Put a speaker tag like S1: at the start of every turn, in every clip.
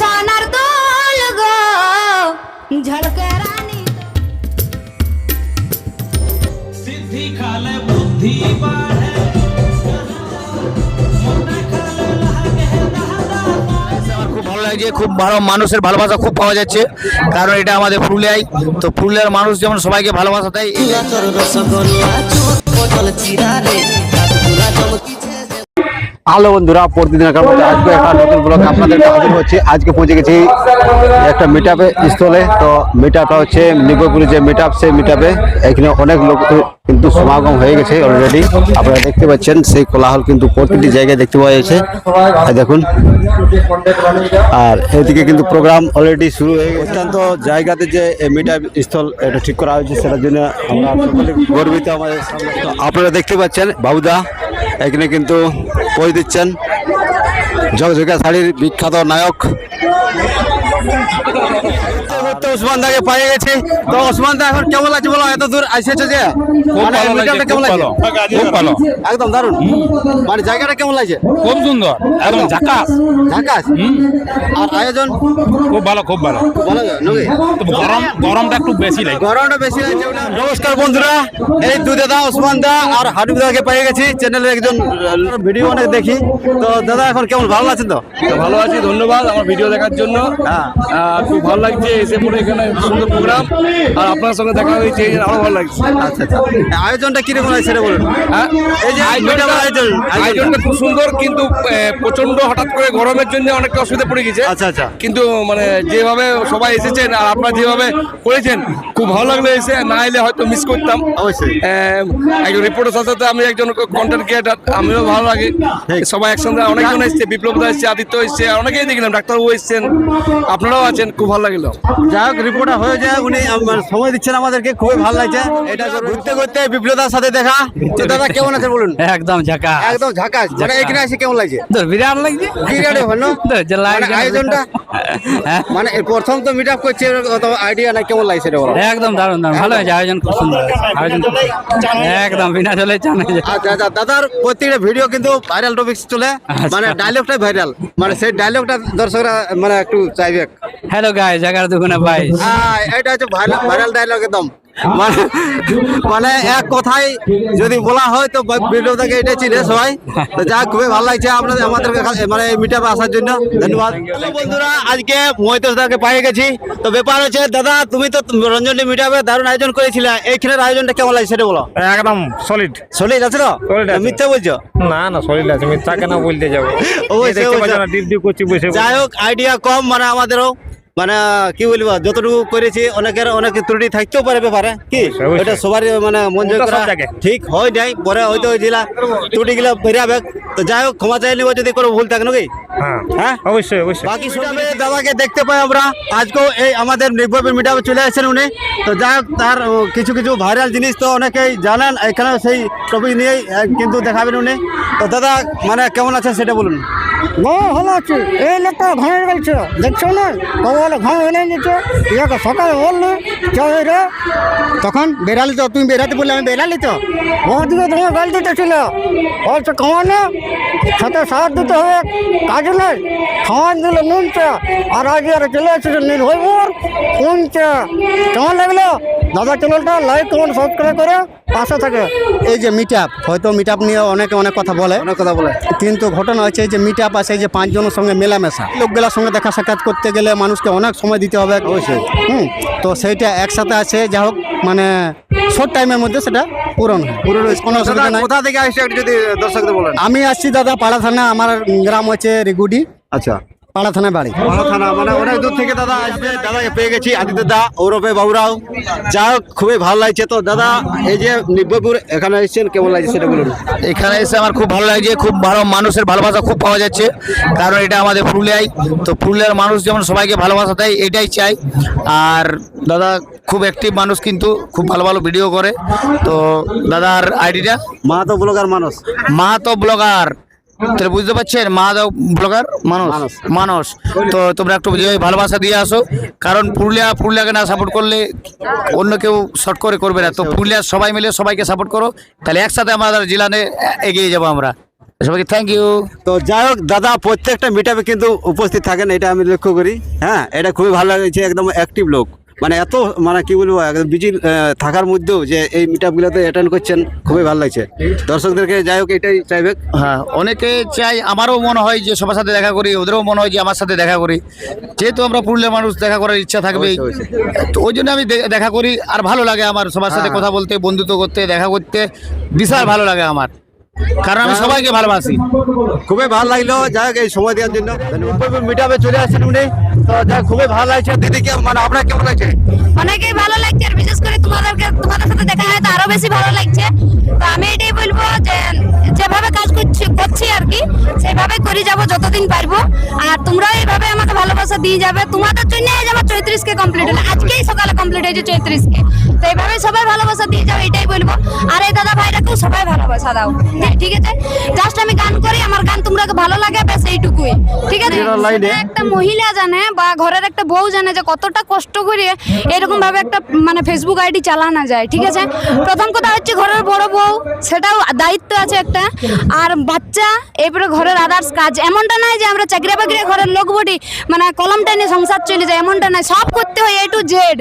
S1: সোনার দোল গো ঝড়কে রানী
S2: সিদ্ধি খালে বুদ্ধি বাড়ে
S3: খুব ভালো লাগছে খুব ভালো মানুষের ভালোবাসা খুব পাওয়া যাচ্ছে। কারণ এটা আমাদের পুরুলিয়ায়। তো পুরুলিয়ার মানুষ যেমন সবাইকে ভালোবাসা দেয়
S4: হ্যালো বন্ধুরা প্রতিদিন আজকে একটা নতুন ব্লগ আপনাদের হাজির হচ্ছে। আজকে পৌঁছে গেছি একটা মিট স্থলে। তো মিট হচ্ছে নিগরপুরে যে মিট আপ সেই মিট এখানে অনেক লোক কিন্তু সমাগম হয়ে গেছে অলরেডি আপনারা দেখতে পাচ্ছেন, সেই কোলাহল কিন্তু প্রতিটি জায়গায় দেখতে পাওয়া যাচ্ছে। দেখুন, আর এদিকে কিন্তু প্রোগ্রাম অলরেডি শুরু হয়ে গেছে। অত্যন্ত জায়গাতে যে মিট স্থল এটা ঠিক করা হয়েছে, সেটার জন্য আমরা গর্বিত আমাদের আপনারা দেখতে পাচ্ছেন, বাবুদা এখানে কিন্তু পই দিচ্ছেন। ঝকঝকা শাড়ির বিখ্যাত নায়ক। ওসমান দাকে গেছি। তো ওসমান দা এখন কেমন লাগছে বলো? এত দূর আসেছো যে। মানে মিটারটা কেমন লাগছে?
S5: খুব ভালো।
S4: একদম দারুণ। মানে জায়গাটা কেমন লাগছে?
S5: খুব সুন্দর। একদম ঝাকাস।
S4: ঝাকাস? আর আয়োজন?
S5: খুব ভালো খুব ভালো।
S4: ভালো নাকি?
S5: তবে গরম গরমটা একটু বেশি লাগে।
S4: গরমটা বেশি লাগছে নমস্কার বন্ধুরা এই দু দাদা ওসমান দা আর হাবিব দাকে পেয়ে গেছি। চ্যানেলের একজন ভিডিও অনেক দেখি। তো দাদা এখন কেমন ভালো আছেন তো?
S6: ভালো আছি ধন্যবাদ আমার ভিডিও দেখার জন্য।
S4: হ্যাঁ।
S6: খুব ভালো লাগছে এসে পরে এখানে সুন্দর প্রোগ্রাম আর আপনার সঙ্গে দেখা হয়েছে আরও ভালো লাগছে।
S4: আচ্ছা আচ্ছা। আয়োজনটা কীরকম লাগছে সেটা বলুন।
S6: হ্যাঁ?
S4: এই যে
S6: আয়োজনটা
S4: আয়োজন
S6: আয়োজনটা খুব সুন্দর কিন্তু প্রচণ্ড হঠাৎ করে গরমের জন্য অনেকটা অসুবিধা পড়ে গেছে।
S4: আচ্ছা, আচ্ছা।
S6: কিন্তু মানে যেভাবে সবাই এসেছেন আর আপনারা যেভাবে করেছেন খুব ভালো লাগল এসে। না এলে হয়তো মিস করতাম।
S4: অবশ্যই।
S6: একজন রিপোর্টার সাথে সাথে আমি একজন কন্টেন্ট ক্রিয়েটার আমিও ভালো লাগে। সবাই একসঙ্গে অনেকজন এসছে বিপ্লব দা এসছে আদিত্য এসছে অনেকেই দেখলাম ডাক্তারবাবু এসছেন আপনারাও আছেন খুব ভালো লাগল।
S4: যাই হোক রিপোর্টার হয়ে যায় উনি সময় দিচ্ছেন আমাদেরকে খুবই ভালো লাগছে। এটা ঘুরতে ঘুরতে বিপ্লদার সাথে দেখা। তো দাদা কেমন আছে বলুন?
S3: একদম ঝাঁকা
S4: একদম ঝাকাস। মানে এখানে এসে কেমন লাগছে?
S3: বিরাট লাগছে।
S4: বিরাট ভালো। মানে আয়োজনটা। মানে প্রথম তো মিট আপ করছে আইডিয়া নাই কেমন লাগছে
S3: একদম দারুণ দারুণ। ভালো হয়েছে আয়োজন খুব সুন্দর আয়োজন একদম বিনা জলে চান
S4: আচ্ছা আচ্ছা দাদার প্রত্যেকটা ভিডিও কিন্তু ভাইরাল টপিক চলে। মানে ডায়লগটাই ভাইরাল মানে সেই ডায়লগটা দর্শকরা মানে একটু চাইবে।
S3: হ্যালো গাইস এগারো দুগুণে বাইশ
S4: হ্যাঁ, এটা হচ্ছে ভাইরাল ভাইরাল ডায়লগ একদম। মানে মানে এক কথাই যদি বলা হয় তো ভিডিও থেকে এটা চিনে সবাই তো যাক খুবই ভালো লাগছে আপনাদের আমাদের মানে মিট আসার জন্য। ধন্যবাদ। বন্ধুরা আজকে মহিতোষ দাকে পেয়ে গেছি। তো ব্যাপার হচ্ছে দাদা তুমি তো রঞ্জনী মিট আপে দারুণ আয়োজন করেছিলে। এইখানের আয়োজনটা কেমন লাগছে সেটা বলো।
S5: একদম সলিড
S4: সলিড আছে তো। মিথ্যে বলছো?
S5: না না সলিড আছে। মিথ্যা কেন বলতে যাব? না।
S4: যাই হোক আইডিয়া কম মানে আমাদেরও। মানে কি বলব যতটুকু করেছি অনেকের অনেক ত্রুটি থাকতেও পারে ব্যাপারে কি। এটা সবারই মানে মন জয় করা
S5: জায়গায়।
S4: ঠিক হয় নাই পরে হয়তো ওই জেলা ত্রুটি গুলা বেরিয়াবে তো যাই হোক ক্ষমা চাই নিব যদি কোনো ভুল থাকে নাকি?
S5: হ্যাঁ
S4: হ্যাঁ?
S5: অবশ্যই অবশ্যই।
S4: বাকি মিটাবে দাদাকে দেখতে পাই আমরা। আজকেও এই আমাদের নির্ভর মিটাবে চলে আসছেন উনি। তো যাই হোক তার কিছু কিছু ভাইরাল জিনিস তো অনেকেই জানেন এখানে সেই টপিক নিয়েই কিন্তু দেখাবেন উনি। তো দাদা মানে কেমন আছেন সেটা বলুন।
S7: ভালো আছে এই লোকটা ঘামে গেছে দেখছ না? কবলে ঘাম এনে নিচ্ছে ইয়াকে সকালে বললি চল রে। তখন বেড়ালি তো, তুমি বেড়াতে বললে, আমি বেড়ালি তো? ওদিকে তোমার গাল দিতে ছিল বলছে খাওয়ানো সাথে সাথ দিতে হবে, কাজ নেই খাওয়ান দিল নুন চা আর আজ আর চলে এসেছে নির্ভর কোন চা কেমন লাগল? দাদা চ্যানেলটা লাইক কমেন্ট সাবস্ক্রাইব করে পাশে থাকে। এই যে মিট আপ হয়তো মিট আপ নিয়ে অনেকে অনেক কথা বলে।
S4: অনেক কথা বলে।
S7: কিন্তু ঘটনা হচ্ছে যে মিট আপ আছে যে পাঁচজনের সঙ্গে মেলামেশা। লোকগুলোর সঙ্গে দেখা সাক্ষাৎ করতে গেলে মানুষকে অনেক সময় দিতে হবে।
S4: অবশ্যই।
S7: হুম তো সেইটা একসাথে আছে যা হোক মানে শর্ট টাইমের মধ্যে সেটা পূরণ হয়।
S4: পুরো
S7: কোনো অসুবিধা নাই।
S4: কোথা থেকে আসছে যদি দর্শকদের বলেন।
S7: আমি আসছি দাদা পাড়া থানা আমার গ্রাম হচ্ছে রিগুডি।
S4: আচ্ছা।
S7: পাড়া থানা বাড়ি।
S4: থানা মানে অনেক দূর থেকে দাদা আসবে। দাদাকে পেয়ে গেছি। আদিত্য দা ওরফে বাবুরাও। যা হোক খুবই ভালো লাগছে তো। দাদা এই যে নিব্বপুর এখানে এসেছেন কেমন লাগছে সেটা বলুন।
S3: এখানে এসে আমার খুব ভালো লাগছে। খুব ভালো মানুষের ভালোবাসা খুব পাওয়া যাচ্ছে। কারণ এটা আমাদের পুরুলিয়ায়। তো পুরুলিয়ার মানুষ যেমন সবাইকে ভালোবাসা দেয় এটাই চাই। আর দাদা খুব অ্যাক্টিভ মানুষ কিন্তু। খুব ভালো ভালো ভিডিও করে। তো দাদার আইডিটা
S4: মাহাতো ব্লগার মানুষ।
S3: মাহাতো ব্লগার তাহলে বুঝতে পারছেন মাহাতো ব্লগার মানুষ
S4: মানুষ।
S3: তো তোমরা একটু ভালোবাসা দিয়ে আসো। কারণ পুরুলিয়া পুরুলিয়াকে না সাপোর্ট করলে অন্য কেউ শর্ট করে করবে না। তো পুরুলিয়ার সবাই মিলে সবাইকে সাপোর্ট করো। তাহলে একসাথে আমাদের জেলানে এগিয়ে যাব আমরা। সবাইকে থ্যাংক ইউ
S4: তো যাই হোক দাদা প্রত্যেকটা মিটাপে কিন্তু উপস্থিত থাকেন এটা আমি লক্ষ্য করি। হ্যাঁ এটা খুবই ভালো লাগছে একদম অ্যাক্টিভ লোক। মানে এত মানে কি বলব একদম বিজি থাকার মধ্যেও যে এই মিট মিটাপগুলোতে অ্যাটেন্ড করছেন খুবই ভালো লাগছে। দর্শকদেরকে যাই হোক এটাই চাইবে
S3: হ্যাঁ অনেকে চাই আমারও মনে হয় যে সবার সাথে দেখা করি ওদেরও মনে হয় যে আমার সাথে দেখা করি। যেহেতু আমরা পুরুলিয়ার মানুষ দেখা করার ইচ্ছা
S4: অবশ্যই,
S3: তো ওই জন্য আমি দেখা করি আর ভালো লাগে আমার সবার সাথে
S4: হ্যাঁ।
S3: কথা বলতে বন্ধুত্ব করতে দেখা করতে। বিশাল ভালো লাগে আমার। কারণ আমি সবাইকে ভালোবাসি।
S4: খুবই ভালো লাগল যাই হোক এই সময় দেওয়ার জন্য। ধন্যবাদ মিটাপে চলে আসেন উনি। তো যাই খুবই ভালো লাগছে। মানে আপনার কেমন
S1: অনেকেই ভালো লাগছে, আর বিশেষ করে তোমাদেরকে তোমাদের সাথে দেখা হয় তো আরও বেশি ভালো লাগছে। তো আমি এটাই বলব যে, যেভাবে কাজ করছি করছি আর কি করে যাব যতদিন পারব। আর তোমরাও এইভাবে আমাকে ভালোবাসা দিয়ে যাবে। তোমাদের জন্য আজ আমার চৌত্রিশ কে কমপ্লিট হলো। আজকেই সকালে কমপ্লিট হয়েছে চৌত্রিশ কে তো এইভাবে সবাই ভালোবাসা দিয়ে যাও এটাই বলব। আর এই দাদা ভাইরাকেও সবাই ভালোবাসা দাও। হ্যাঁ, ঠিক আছে? জাস্ট আমি গান করি আমার গান তোমরা ভালো লাগে ব্যাস এইটুকুই। ঠিক আছে? সেটা একটা মহিলা জানে বা ঘরের একটা বউ জানে যে কতটা কষ্ট করে এরকম ভাবে একটা মানে ফেসবুক আইডি চালানো যায়। ঠিক আছে? প্রথম কথা হচ্ছে ঘরের বড় বউ সেটাও দায়িত্ব আছে একটা। আর বাচ্চা এরপরে ঘরের আদার্স কাজ এমনটা নয় যে আমরা চাকরি বাকরি ঘরের লোক বটি মানে কলমটা নিয়ে সংসার চলে যায় এমনটা নয় সব করতে হয় এ টু জেড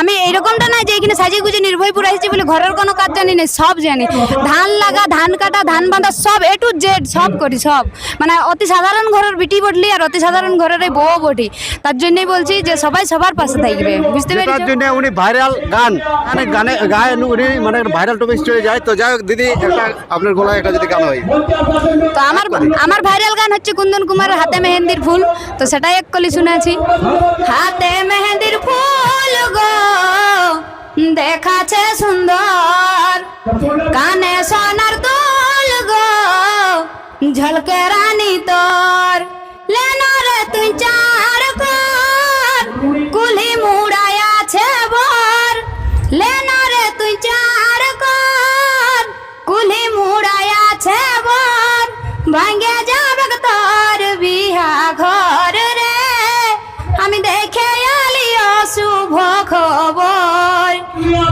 S1: আমি এরকমটা নয় যে এখানে সাজিয়ে গুজে নির্ভয়পুর আসছি বলে ঘরের কোনো কাজ জানি না সব জানি। ধান লাগা ধান কাটা ধান বাঁধা সব এ টু জেড সব করি সব। মানে অতি সাধারণ ঘরের বিটি বটলি আর অতি সাধারণ ঘরের এই বউ বটি। তার জন্যই বলছি যে সবাই সবার পাশে থাকবে। বুঝতে
S4: তার জন্য উনি ভাইরাল গান মানে গানে গায়ে উনি মানে ভাইরাল টপিক চলে যায়। তো যাই হোক দিদি একটা আপনার গলায় একটা যদি গান হয়।
S1: তো আমার আমার ভাইরাল গান হচ্ছে কুন্দন কুমারের হাতে মেহেন্দির ফুল। তো সেটাই এক কলি শুনেছি। হাতে মেহেন্দির ফুল গো দেখাছে সুন্দর। কানে সোনার দোল গো, ঝলকে রানী তোর। লেনা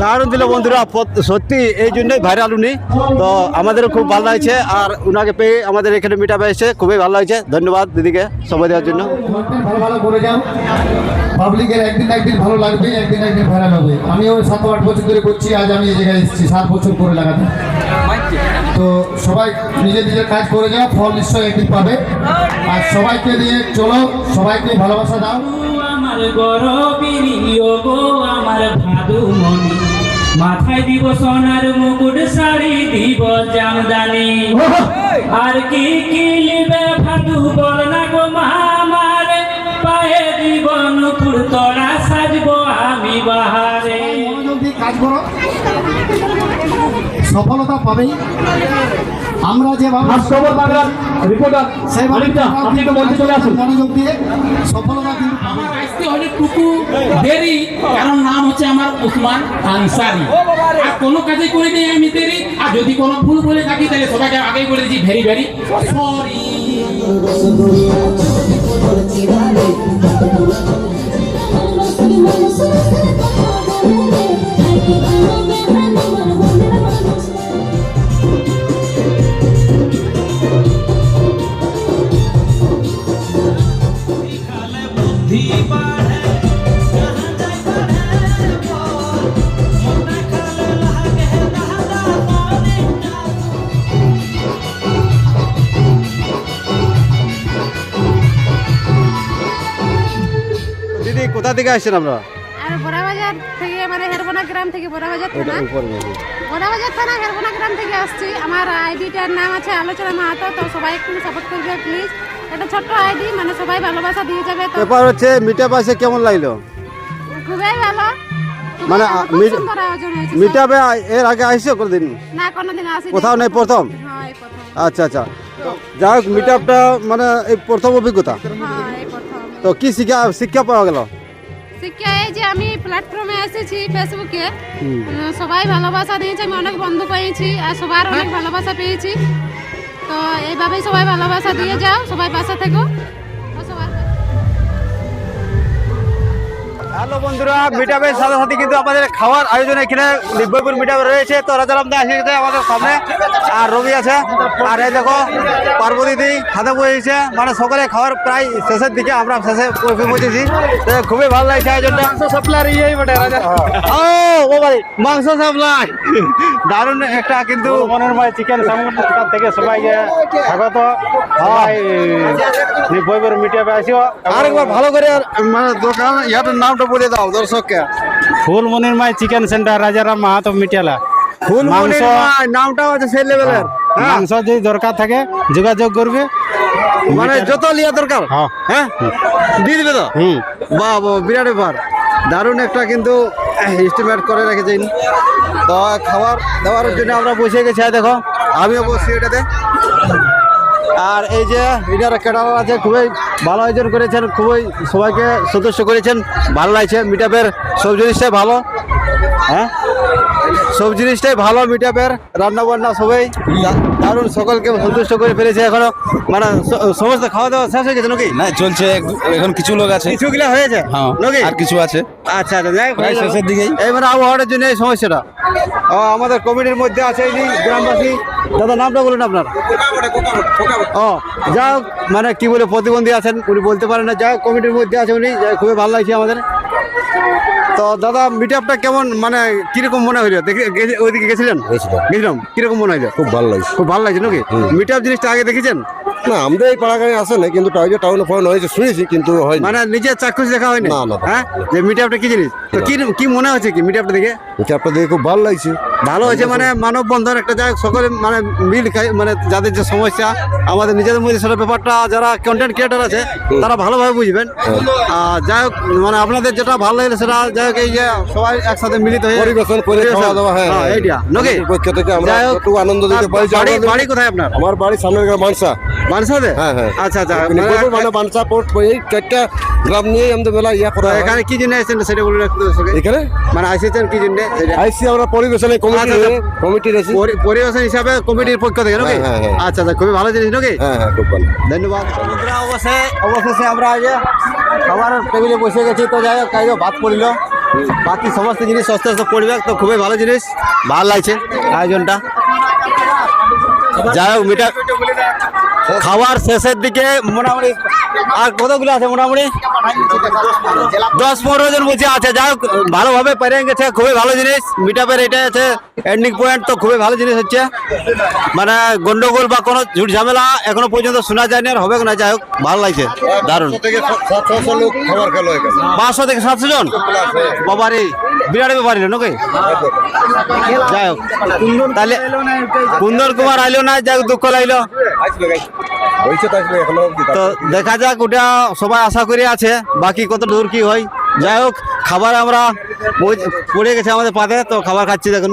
S4: দারুণ দিল বন্ধুরা। সত্যি এই জন্যই ভাইরাল উনি। তো আমাদেরও খুব ভালো লাগছে। আর উনাকে পেয়ে আমাদের এখানে মিটা পেয়েছে খুবই ভালো লাগছে। ধন্যবাদ দিদিকে সময় দেওয়ার জন্য।
S8: ভালো ভালো করে যাও। পাবলিকের একদিন একদিন ভালো লাগবে একদিন একদিন ভাইরাল হবে। আমিও সাত আট বছর ধরে করছি আজ আমি এই জায়গায় এসেছি সাত বছর করে লাগাতে তো সবাই নিজের নিজের কাজ করে যাও ফল নিশ্চয়ই একদিন পাবে। আর সবাইকে দিয়ে চলো সবাইকে ভালোবাসা দাও।
S2: আমার আমার ভাদুমণি মাথায় দিব সোনার মুকুট শাড়ি দিব জামদানি। আর কি কি নিবে ভাদু বল না গো মামার পায়ে দিব নুপুর তোরা সাজবো আমি বাহারে।
S8: কাজ করো। সফলতা পাবেই। আমরা যেভাবে
S2: রিপোর্টার
S8: সেভাবে
S2: আপনি তো মঞ্চে চলে আসুন।
S8: মনোযোগ দিয়ে সফলতা কিন্তু পাবে
S9: আসতে হলে টুকু দেরি কারণ নাম হচ্ছে আমার উসমান আনসারি। আর কোনো কাজে করে দিই আমি দেরি। আর যদি কোনো ভুল বলে থাকি তাহলে সবাইকে আগেই বলে দিচ্ছি ভেরি ভেরি সরি
S2: খালে
S4: থেকে আসছেন আপনারা
S10: আর বড়াবাজার থেকে মানে হেরবোনা গ্রাম থেকে বড়াবাজার থানা। বড়াবাজার থানা হেরবোনা গ্রাম থেকে আসছি। আমার আইডিটার নাম আছে আলোচনা মাহাতো তো সবাই একটু সাপোর্ট করবে প্লিজ একটা ছোট্ট আইডি মানে সবাই ভালোবাসা দিয়ে যাবে তো
S4: ব্যাপার হচ্ছে কেমন লাগল?
S10: খুবই ভালো।
S4: মানে, এর আগে আসছো কোনদিন?
S10: না কোনোদিন
S4: কোথাও নেই প্রথম?
S10: হ্যাঁ
S4: আচ্ছা আচ্ছা। যাই হোক মিট আপটা মানে এই প্রথম অভিজ্ঞতা।
S10: হ্যাঁ
S4: তো কি শিক্ষা শিক্ষা পাওয়া গেল?
S10: শিক্ষা এই যে আমি প্ল্যাটফর্মে এসেছি ফেসবুকে সবাই ভালোবাসা দিয়েছে আমি অনেক বন্ধু পেয়েছি আর সবার অনেক ভালোবাসা পেয়েছি। তো এইভাবেই সবাই ভালোবাসা দিয়ে যাও সবাই পাশে থেকো।
S4: হ্যালো বন্ধুরা মিটাপের সাথে সাথে কিন্তু আমাদের খাওয়ার আয়োজন এখানে নিব্বইপুর মিটাপ রয়েছে। তো রাজারাম দা এসে আমাদের সামনে আর রবি আছে। আর এই দেখো পার্বতী দি হাতে বসেছে মানে সকালে খাওয়ার প্রায় শেষের দিকে আমরা শেষে পৌঁছেছি। তো খুবই ভালো লাগছে আয়োজনটা। সাপ্লাই ইয়েই বটে রাজা। ও ও ভাই মাংস সাপ্লাই দারুণ একটা কিন্তু
S5: মনের মায় চিকেন থেকে সবাইকে স্বাগত। সবাই বইবের মিটিয়ে আসিও।
S4: আরেকবার ভালো করে মানে দোকান ইয়াটার নামটা বলে দাও দর্শককে।
S5: ফুলমনির মাই চিকেন সেন্টার রাজারাম মাহাতো মিটিয়ালা।
S4: ফুলমনির মাই, নামটাও আছে সেই লেভেলের হ্যাঁ
S5: মাংস যদি দরকার থাকে যোগাযোগ করবে।
S4: মানে যত লিয়া দরকার
S5: হ্যাঁ।
S4: হ্যাঁ? দিয়ে দিবে তো?
S5: হুম।
S4: বাহ বাহ বিরাট ব্যাপার। দারুণ একটা কিন্তু এস্টিমেট করে রেখেছেন। তো খাবার দেওয়ার জন্য আমরা বসে গেছি দেখো। আমিও বসছি এটাতে। আর এই যে মিডিয়ার ক্যাটার আছে, খুবই ভালো আয়োজন করেছেন, খুবই সবাইকে সদস্য করেছেন, ভালো লাগছে মিটাপের সব জিনিসটাই ভালো। হ্যাঁ? সব জিনিসটাই ভালো মিটাপের রান্না বান্না সবাই দারুণ সকলকে সন্তুষ্ট করে ফেলেছে এখনও। মানে সমস্ত খাওয়া দাওয়া শেষ হয়ে গেছে নাকি?
S6: না চলছে এখন কিছু লোক আছে।
S4: কিছুগুলো হয়েছে?
S6: হ্যাঁ
S4: নাকি?
S6: আর কিছু আছে।
S4: আচ্ছা আচ্ছা
S6: প্রায় শেষের দিকেই।
S4: এই মানে আবহাওয়ার জন্য এই সমস্যাটা। ও, আমাদের কমিটির মধ্যে আছে ইনি গ্রামবাসী। দাদা নামটা বলুন আপনার। ও যা মানে কি বলে প্রতিবন্ধী আছেন উনি বলতে পারেন না। যা কমিটির মধ্যে আছে উনি। খুবই ভালো লাগছে আমাদের। তো দাদা মিট আপটা কেমন? মানে কীরকম মনে হইল? দেখে ওইদিকে গেছিলেন? গেছিলাম। কীরকম মনে হইল?
S6: খুব ভালো লাগছে।
S4: খুব ভালো লাগছে নাকি? মিট আপ জিনিসটা আগে দেখেছেন?
S6: না আমাদের এই পাড়াগানে আসে না কিন্তু টাউজে টাউনে ফোন হয়েছে শুনেছি কিন্তু হয়
S4: মানে নিজের চাক্ষুষ দেখা হয়নি। হ্যাঁ? যে মিট আপটা কি জিনিস? তো কি কি মনে হচ্ছে কি মিট আপটা দেখে?
S6: মিট আপটা দেখে খুব ভালো লাগছে।
S4: ভালো হয়েছে মানে মানব বন্ধন একটা যাই হোক সকলে মানে মিল খাই মানে যাদের যে সমস্যা আমাদের নিজেদের মধ্যে সেটা ব্যাপারটা যারা কন্টেন্ট ক্রিয়েটার আছে তারা ভালোভাবে বুঝবেন। আর যাই হোক মানে আপনাদের যেটা ভালো লাগলে সেটা যাই হোক এই যে সবাই একসাথে মিলিত হয়ে
S6: পরিবেশন দাওয়া হ্যাঁ
S4: হ্যাঁ, এইটা। নাকি
S6: পক্ষ থেকে আমরা একটু আনন্দ দিতে
S4: বাড়ি কোথায় আপনার?
S6: আমার বাড়ির সামনের মানসা।
S4: বানসাদে
S6: হ্যাঁ হ্যাঁ।
S4: আচ্ছা আচ্ছা।
S6: মানে
S4: মানে-
S6: মানে মানসা পোর্ট এই চারটা গ্রাম নিয়ে আমাদের মেলা ইয়া করা
S4: এখানে কি জন্য এসেছেন সেটা একটু
S6: এখানে?
S4: মানে আসেছেন কি জন্য
S6: আইসি আমরা পরিবেশনে কমিটি
S4: আচ্ছা, আচ্ছা।
S6: কমিটির
S4: পরিবেশন হিসাবে কমিটির পক্ষ থেকে নাকি?
S6: হ্যাঁ, হ্যাঁ, হ্যাঁ।
S4: আচ্ছা আচ্ছা খুবই ভালো জিনিস নাকি?
S6: হ্যাঁ হ্যাঁ খুব ভালো।
S4: ধন্যবাদ। অবশ্যই অবশেষে আমরা আজ খাবার টেবিলে বসে গেছি তো যাই হোক কাজে ভাত পড়িল। বাকি সমস্ত জিনিস আস্তে আস্তে পড়বে তো খুবই ভালো জিনিস। ভালো লাগছে আয়োজনটা। যাই হোক মিটা খাবার শেষের দিকে মোটামুটি আর কতগুলো আছে মোটামুটি? দশ পনেরো জন বলছে আছে যাই হোক, ভালোভাবে পেরে গেছে, খুবই ভালো জিনিস মিটাপের এটা আছে এন্ডিং পয়েন্ট তো খুবই ভালো জিনিস হচ্ছে। মানে গন্ডগোল বা কোনো ঝুট ঝামেলা এখনও পর্যন্ত শোনা যায়নি, আর হবে না যাই হোক, ভালো লাগছে, দারুণ। পাঁচশো থেকে সাতশো জন? বাবারে, বিরাট ব্যাপার নাকি? যাই হোক, তাহলে কুন্দর কুমার আইলো না, যাই হোক, দুঃখ লাগল।
S6: তো
S4: দেখা যাক ওটা সবাই আশা করে আছে বাকি কত দূর কি হয়। যাই হোক খাবার আমরা পড়ে গেছে আমাদের পাতে তো খাবার খাচ্ছি দেখুন।